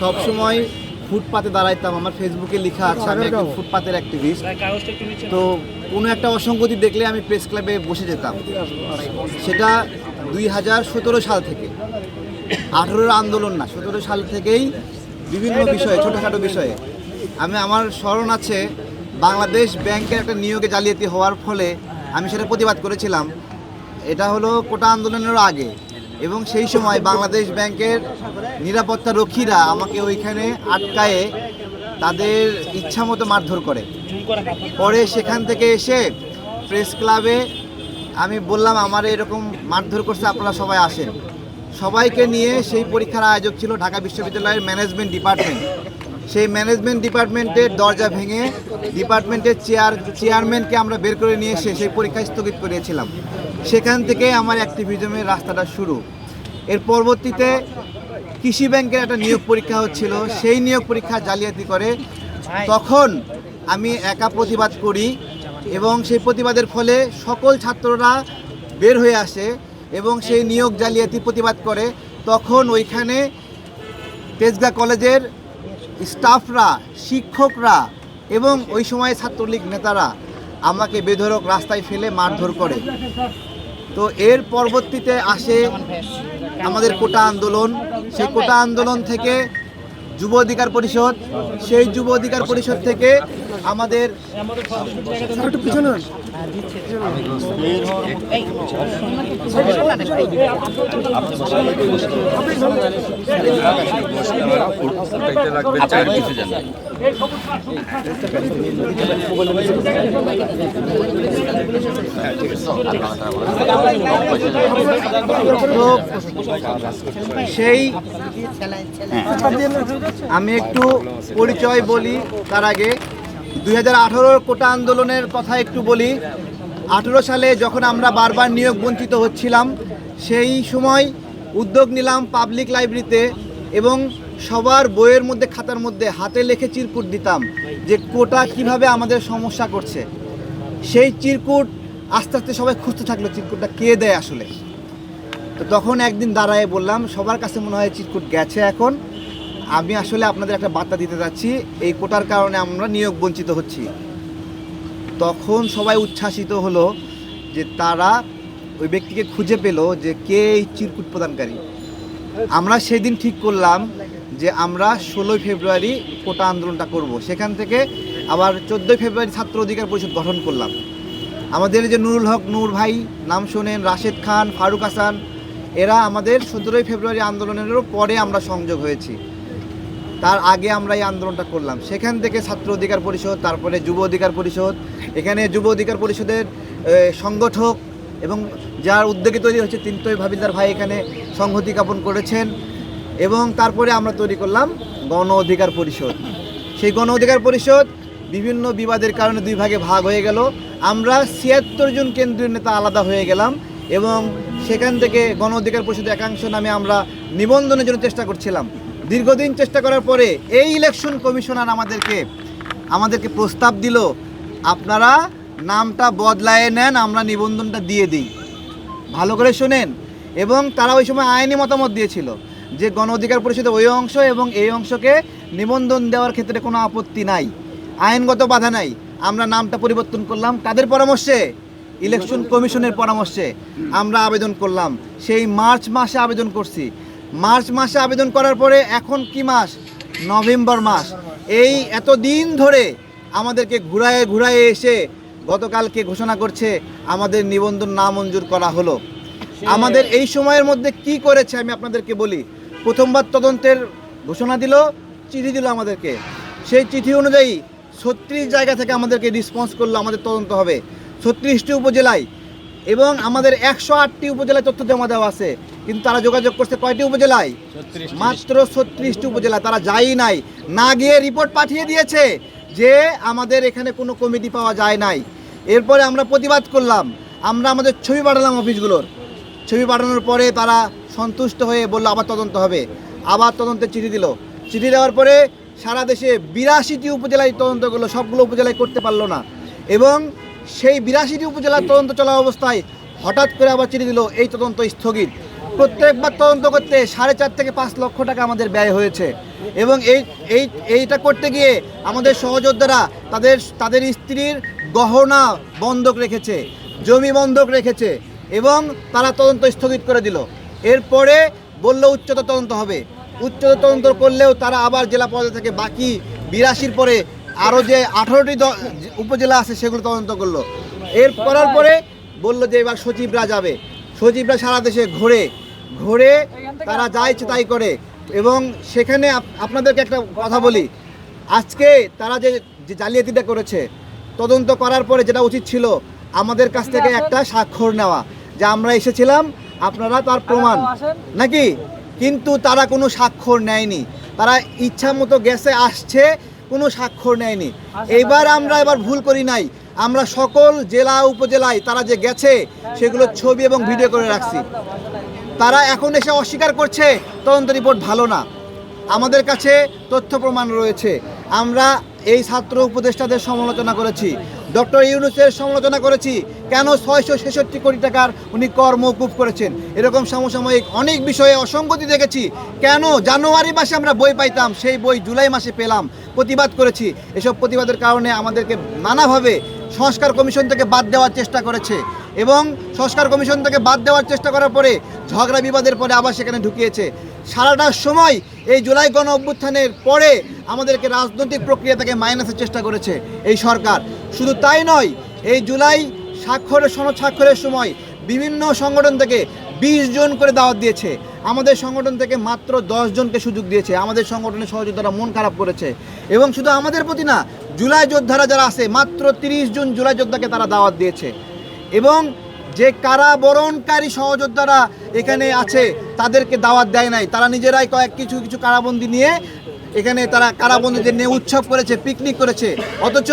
সবসময় ফুটপাতে দাঁড়াইতাম, আমার ফেসবুকে লেখা আছে, আমি একজন ফুটপাতের অ্যাক্টিভিস্ট তো কোনো একটা অসঙ্গতি দেখলে আমি প্রেস ক্লাবে বসে যেতাম। সেটা দুই হাজার সতেরো সাল থেকে। আঠেরোর আন্দোলন না, সতেরো সাল থেকেই বিভিন্ন বিষয়ে, ছোটোখাটো বিষয়ে। আমি, আমার স্মরণ আছে, বাংলাদেশ ব্যাংকের একটা নিয়োগে জালিয়াতি হওয়ার ফলে আমি সেটা প্রতিবাদ করেছিলাম। এটা হলো কোটা আন্দোলনেরও আগে। এবং সেই সময় বাংলাদেশ ব্যাংকের নিরাপত্তা রক্ষীরা আমাকে ওইখানে আটকায়ে তাদের ইচ্ছা মতো মারধর করে। পরে সেখান থেকে এসে প্রেস ক্লাবে আমি বললাম, আমার এরকম মারধর করছে, আপনারা সবাই আসেন। সবাইকে নিয়ে সেই পরীক্ষার আয়োজক ছিল ঢাকা বিশ্ববিদ্যালয়ের ম্যানেজমেন্ট ডিপার্টমেন্ট। সেই ম্যানেজমেন্ট ডিপার্টমেন্টের দরজা ভেঙে ডিপার্টমেন্টের চেয়ার, চেয়ারম্যানকে আমরা বের করে নিয়ে এসে সেই পরীক্ষা স্থগিত করিয়েছিলাম সেখান থেকে আমার অ্যাক্টিভিজমের রাস্তাটা শুরু। এর পরবর্তীতে কৃষি ব্যাংকের একটা নিয়োগ পরীক্ষা হচ্ছিল। সেই নিয়োগ পরীক্ষা জালিয়াতি করে তখন আমি একা প্রতিবাদ করি এবং সেই প্রতিবাদের ফলে সকল ছাত্ররা বের হয়ে আসে এবং সেই নিয়োগ জালিয়াতি প্রতিবাদ করে। তখন ওইখানে তেজগা কলেজের স্টাফরা, শিক্ষকরা এবং ওই সময় ছাত্রলীগ নেতারা আমাকে বেধরক রাস্তায় ফেলে মারধর করে। তো এর পরবর্তীতে আসে আমাদের কোটা আন্দোলন। সেই কোটা আন্দোলন থেকে যুব অধিকার পরিষদ, সেই যুব অধিকার পরিষদ থেকে আমাদের সেই আমি একটু পরিচয় বলি তার আগে দুই হাজার আঠারো কোটা আন্দোলনের কথা একটু বলি। আঠেরো সালে যখন আমরা বারবার নিয়োগ বঞ্চিত হচ্ছিলাম, সেই সময় উদ্যোগ নিলাম পাবলিক লাইব্রেরিতে এবং সবার বইয়ের মধ্যে, খাতার মধ্যে হাতে লেখে চিরকুট দিতাম যে কোটা কীভাবে আমাদের সমস্যা করছে। সেই চিরকুট আস্তে আস্তে সবাই খুঁজতে থাকল চিরকুটটা কে দেয় আসলে। তো তখন একদিন দাঁড়ায় বললাম, সবার কাছে মনে হয় চিরকুট গেছে এখন। আমি আসলে আপনাদের একটা বার্তা দিতে যাচ্ছি, এই কোটার কারণে আমরা নিয়োগ বঞ্চিত হচ্ছি। তখন সবাই উচ্ছ্বাসিত হলো যে তারা ওই ব্যক্তিকে খুঁজে পেল যে কে এই চিরকুট প্রদানকারী। আমরা সেদিন ঠিক করলাম যে আমরা ষোলোই ফেব্রুয়ারি কোটা আন্দোলনটা করব। সেখান থেকে আবার চোদ্দোই ফেব্রুয়ারি ছাত্র অধিকার পরিষদ গঠন করলাম। আমাদের যে নুরুল হক, নূর ভাই, নাম শোনেন, রাশেদ খান, ফারুক হাসান, এরা আমাদের সতেরোই ফেব্রুয়ারি আন্দোলনেরও পরে আমরা সংযোগ হয়েছি। তার আগে আমরা এই আন্দোলনটা করলাম। সেখান থেকে ছাত্র অধিকার পরিষদ, তারপরে যুব অধিকার পরিষদ, এখানে যুব অধিকার পরিষদের সংগঠক এবং যার উদ্যোগে তৈরি হচ্ছে তিনতই ভাবিদার ভাই এখানে সংহতি জ্ঞাপন করেছেন এবং তারপরে আমরা তৈরি করলাম গণ অধিকার পরিষদ। সেই গণ অধিকার পরিষদ বিভিন্ন বিবাদের কারণে দুই ভাগে ভাগ হয়ে গেল। আমরা ছিয়াত্তর জন কেন্দ্রীয় নেতা আলাদা হয়ে গেলাম এবং সেখান থেকে গণ অধিকার পরিষদের একাংশ নামে আমরা নিবন্ধনের জন্য চেষ্টা করছিলাম। দীর্ঘদিন চেষ্টা করার পরে এই ইলেকশন কমিশনার আমাদেরকে আমাদেরকে প্রস্তাব দিল, আপনারা নামটা বদলায় নেন, আমরা নিবন্ধনটা দিয়ে দিই। ভালো করে শোনেন। এবং তারা ওই সময় আইনি মতামত দিয়েছিল যে গণ অধিকার পরিষদের ওই অংশ এবং এই অংশকে নিবন্ধন দেওয়ার ক্ষেত্রে কোনো আপত্তি নাই। আইনগত বাধা নাই। আমরা নামটা পরিবর্তন করলাম। তাদের পরামর্শে ইলেকশন কমিশনের পরামর্শে আমরা আবেদন করলাম। সেই মার্চ মাসে আবেদন করছি। মার্চ মাসে আবেদন করার পরে এখন কি মাস? নভেম্বর মাস। এই এত দিন ধরে আমাদেরকে ঘুরায়ে ঘুরায়ে এসে গতকালকে ঘোষণা করছে আমাদের নিবন্ধন না মঞ্জুর করা হলো। আমাদের এই সময়ের মধ্যে কি করেছে আমি আপনাদেরকে বলি। প্রথমবার তদন্তের ঘোষণা দিল চিঠি দিল আমাদেরকে। সেই চিঠি অনুযায়ী ছত্রিশ জায়গা থেকে আমাদেরকে রেসপন্স করল আমাদের তদন্ত হবে। ছত্রিশটি উপজেলায় এবং আমাদের একশো আটটি উপজেলায় তথ্য জমা দেওয়া আছে। কিন্তু তারা যোগাযোগ করছে কয়টি উপজেলায়? মাত্র ছত্রিশটি উপজেলা তারা যাই নাই। না গিয়ে রিপোর্ট পাঠিয়ে দিয়েছে যে আমাদের এখানে কোনো কমিটি পাওয়া যায় নাই। এরপরে আমরা প্রতিবাদ করলাম। আমরা আমাদের ছবি পাঠালাম অফিসগুলোর। ছবি পাঠানোর পরে তারা সন্তুষ্ট হয়ে বলল আবার তদন্ত হবে। আবার তদন্তের চিঠি দিল। চিঠি দেওয়ার পরে সারা দেশে বিরাশিটি উপজেলায় তদন্ত করল। সবগুলো উপজেলায় করতে পারল না। এবং সেই বিরাশিটি উপজেলার তদন্ত চলা অবস্থায় হঠাৎ করে আবার চিঠি দিল এই তদন্ত স্থগিত। প্রত্যেকবার তদন্ত করতে সাড়ে চার থেকে পাঁচ লক্ষ টাকা আমাদের ব্যয় হয়েছে এবং এই এই, এইটা করতে গিয়ে আমাদের সহযোদ্ধারা তাদের তাদের স্ত্রীর গহনা বন্ধক রেখেছে, জমি বন্ধক রেখেছে এবং তারা তদন্ত স্থগিত করে দিল। এরপরে বলল উচ্চতর তদন্ত হবে। উচ্চতর তদন্ত করলেও তারা আবার জেলা পর্যায়ে থেকে বাকি বিরাশির পরে আরও যে আঠারোটি উপজেলা আছে সেগুলো তদন্ত করল। এর করার পরে বলল যে এবার সচিবরা যাবে। সচিবরা সারা দেশে ঘোরে। ঘোরে তারা যা ইচ্ছে তাই করে। এবং সেখানে আপনাদেরকে একটা কথা বলি। আজকে তারা যে যে জালিয়াতিটা করেছে তদন্ত করার পরে যেটা উচিত ছিল আমাদের কাছ থেকে একটা স্বাক্ষর নেওয়া যে আমরা এসেছিলাম আপনারা তার প্রমাণ। নাকি? কিন্তু তারা কোনো স্বাক্ষর নেয়নি। তারা ইচ্ছা মতো গেছে আসছে কোনো স্বাক্ষর নেয়নি। এবার আমরা এবার ভুল করি নাই। আমরা সকল জেলা উপজেলায় তারা যে গেছে সেগুলো ছবি এবং ভিডিও করে রাখছি। তারা এখন এসে অস্বীকার করছে তদন্ত রিপোর্ট ভালো না। আমাদের কাছে তথ্য প্রমাণ রয়েছে। আমরা এই ছাত্র উপদেষ্টাদের সমালোচনা করেছি। ডক্টর ইউনুসের সমালোচনা করেছি। কেন ছয়শো ছেষট্টি কোটি টাকার উনি কর মৌকুফ করেছেন? এরকম সমসাময়িক অনেক বিষয়ে অসঙ্গতি দেখেছি। কেন জানুয়ারি মাসে আমরা বই পাইতাম, সেই বই জুলাই মাসে পেলাম, প্রতিবাদ করেছি। এসব প্রতিবাদের কারণে আমাদেরকে নানাভাবে সংস্কার কমিশন থেকে বাদ দেওয়ার চেষ্টা করেছে এবং সংস্কার কমিশন থেকে বাদ দেওয়ার চেষ্টা করার পরে ঝগড়া বিবাদের পরে আবার সেখানে ঢুকিয়েছে। সারাটা সময় এই জুলাই গণ অভ্যুত্থানের পরে আমাদেরকে রাজনৈতিক প্রক্রিয়া থেকে মাইনাসের চেষ্টা করেছে এই সরকার। শুধু তাই নয়, এই জুলাই স্বাক্ষরের সনদ স্বাক্ষরের সময় বিভিন্ন সংগঠন থেকে বিশ জন করে দাওয়াত দিয়েছে। আমাদের সংগঠন থেকে মাত্র জনকে সুযোগ দিয়েছে। আমাদের সংগঠনের সহযোদ্ধারা মন খারাপ করেছে। এবং শুধু আমাদের প্রতি না, জুলাই যোদ্ধারা যারা আছে, মাত্র তিরিশ জন জুলাই যোদ্ধাকে তারা দাওয়াত দিয়েছে। এবং যে কারাবরণকারী সহযোদ্ধারা এখানে আছে, তাদেরকে দাওয়াত দেয় নাই। তারা নিজেরাই কয়েক কিছু কিছু কারাবন্দি নিয়ে এখানে তারা কারাবন্দীদের নিয়ে উৎসব করেছে, পিকনিক করেছে। অথচ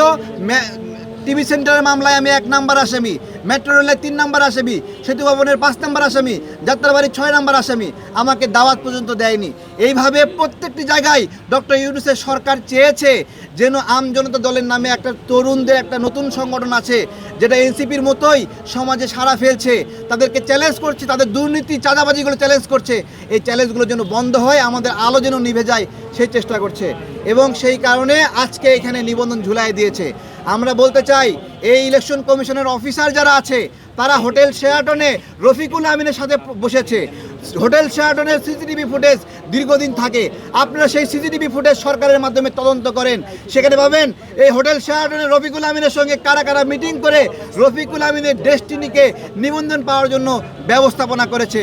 টিভি সেন্টারের মামলায় আমি এক নাম্বার আসামি, মেট্রো রেলের তিন নাম্বার আসামি, সেতু ভবনের পাঁচ নাম্বার আসামি, যাত্রাবাড়ির ছয় নাম্বার আসামি আমাকে দাওয়াত পর্যন্ত দেয়নি। এইভাবে প্রত্যেকটি জায়গায় ডক্টর ইউনুসের সরকার চেয়েছে যেন আম জনতা দলের নামে একটা তরুণদের, একটা নতুন সংগঠন আছে, যেটা এনসিপির মতোই সমাজে সাড়া ফেলছে, তাদেরকে চ্যালেঞ্জ করছে, তাদের দুর্নীতি, চাঁদাবাজিগুলো চ্যালেঞ্জ করছে। এই চ্যালেঞ্জগুলো যেন বন্ধ হয়, আমাদের আলো যেন নিভে যায়, সেই চেষ্টা করছে। এবং সেই কারণে আজকে এখানে নিবন্ধন ঝুলাই দিয়েছে। আমরা বলতে চাই, এই ইলেকশন কমিশনের অফিসার যারা আছে, তারা হোটেল শেয়াটনে রফিকুল আমিনের সাথে বসেছে। হোটেল শেয়াটনের সিসিটিভি ফুটেজ দীর্ঘদিন থাকে। আপনারা সেই সিসিটিভি ফুটেজ সরকারের মাধ্যমে তদন্ত করেন। সেখানে পাবেন, এই হোটেল শেয়াটনের রফিকুল আমিনের সঙ্গে কারা কারা মিটিং করে রফিকুল আমিনের ডেস্টিনিকে নিবন্ধন পাওয়ার জন্য ব্যবস্থাপনা করেছে।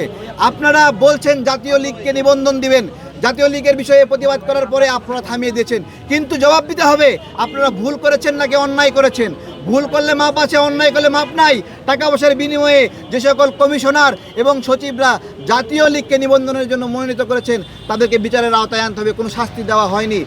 আপনারা বলছেন জাতীয় লীগকে নিবন্ধন দিবেন। জাতীয় লীগের বিষয়ে প্রতিবাদ করার পরে আপনারা থামিয়ে দিয়েছেন। কিন্তু জবাব দিতে হবে, আপনারা ভুল করেছেন নাকি অন্যায় করেছেন? ভুল করলে মাপ আছে, অন্যায় করলে মাপ নাই। টাকা পয়সার বিনিময়ে যে সকল কমিশনার এবং সচিবরা জাতীয় লীগকে নিবন্ধনের জন্য মনোনীত করেছেন, তাদেরকে বিচারের আওতায় আনতে হবে, কোনো শাস্তি দেওয়া হয়নি।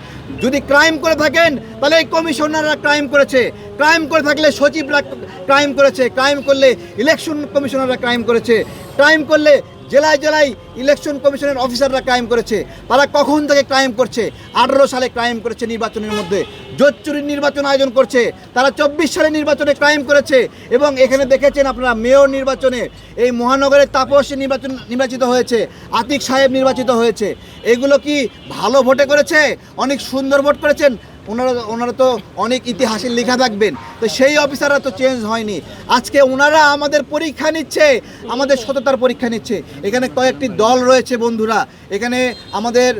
যদি ক্রাইম করে থাকেন, তাহলে এই কমিশনাররা ক্রাইম করেছে। ক্রাইম করে থাকলে সচিবরা ক্রাইম করেছে। ক্রাইম করলে ইলেকশন কমিশনাররা ক্রাইম করেছে। ক্রাইম করলে জেলায় জেলায় ইলেকশন কমিশনের অফিসাররা ক্রাইম করেছে। তারা কখন থেকে ক্রাইম করছে? আঠারো সালে ক্রাইম করেছে নির্বাচনের মধ্যে। জোট চুরির নির্বাচন আয়োজন করছে। তারা চব্বিশ সালে নির্বাচনে ক্রাইম করেছে। এবং এখানে দেখেছেন আপনারা, মেয়র নির্বাচনে এই মহানগরের তাপস নির্বাচন নির্বাচিত হয়েছে। আতিক সাহেব নির্বাচিত হয়েছে। এগুলো কি ভালো ভোটে করেছে? অনেক সুন্দর ভোট করেছেন। ওনারা ওনারা তো অনেক ইতিহাসে লেখা থাকবেন। তো সেই অফিসাররা তো চেঞ্জ হয়নি। আজকে ওনারা আমাদের পরীক্ষা নিচ্ছে, আমাদের সততার পরীক্ষা নিচ্ছে। এখানে কয়েকটি দল রয়েছে বন্ধুরা। এখানে আমাদের